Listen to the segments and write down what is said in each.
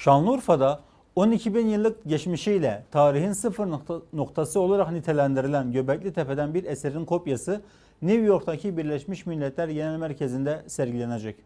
Şanlıurfa'da 12 bin yıllık geçmişiyle tarihin sıfır nokta- noktası olarak nitelendirilen Göbekli Tepe'den bir eserin kopyası New York'taki Birleşmiş Milletler Genel Merkezi'nde sergilenecek.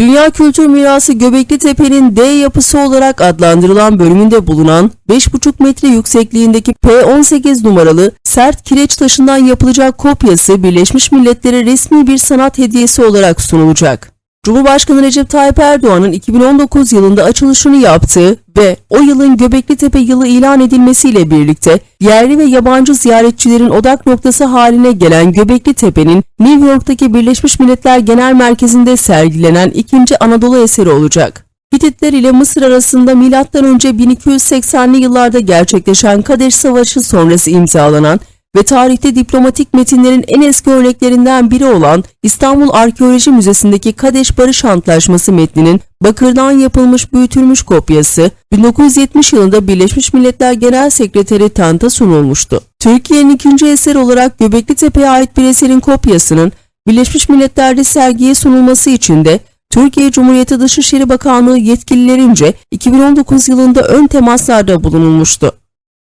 Dünya Kültür Mirası Göbekli Tepe'nin D yapısı olarak adlandırılan bölümünde bulunan 5,5 metre yüksekliğindeki P18 numaralı sert kireç taşından yapılacak kopyası Birleşmiş Milletler'e resmi bir sanat hediyesi olarak sunulacak. Cumhurbaşkanı Recep Tayyip Erdoğan'ın 2019 yılında açılışını yaptığı ve o yılın Göbekli Tepe yılı ilan edilmesiyle birlikte yerli ve yabancı ziyaretçilerin odak noktası haline gelen Göbekli Tepe'nin New York'taki Birleşmiş Milletler Genel Merkezi'nde sergilenen ikinci Anadolu eseri olacak. Hititler ile Mısır arasında M.Ö. 1280'li yıllarda gerçekleşen Kadeş Savaşı sonrası imzalanan ve tarihte diplomatik metinlerin en eski örneklerinden biri olan İstanbul Arkeoloji Müzesi'ndeki Kadeş Barış Antlaşması metninin bakırdan yapılmış büyütülmüş kopyası 1970 yılında Birleşmiş Milletler Genel Sekreteri Tant'a sunulmuştu. Türkiye'nin ikinci eseri olarak Göbekli Tepe'ye ait bir eserin kopyasının Birleşmiş Milletler'de sergiye sunulması için de Türkiye Cumhuriyeti Dışişleri Bakanlığı yetkililerince 2019 yılında ön temaslarda bulunulmuştu.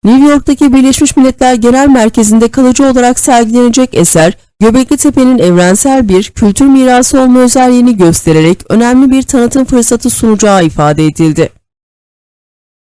New York'taki Birleşmiş Milletler Genel Merkezi'nde kalıcı olarak sergilenecek eser, Göbekli Tepe'nin evrensel bir kültür mirası olma özelliğini göstererek önemli bir tanıtım fırsatı sunacağı ifade edildi.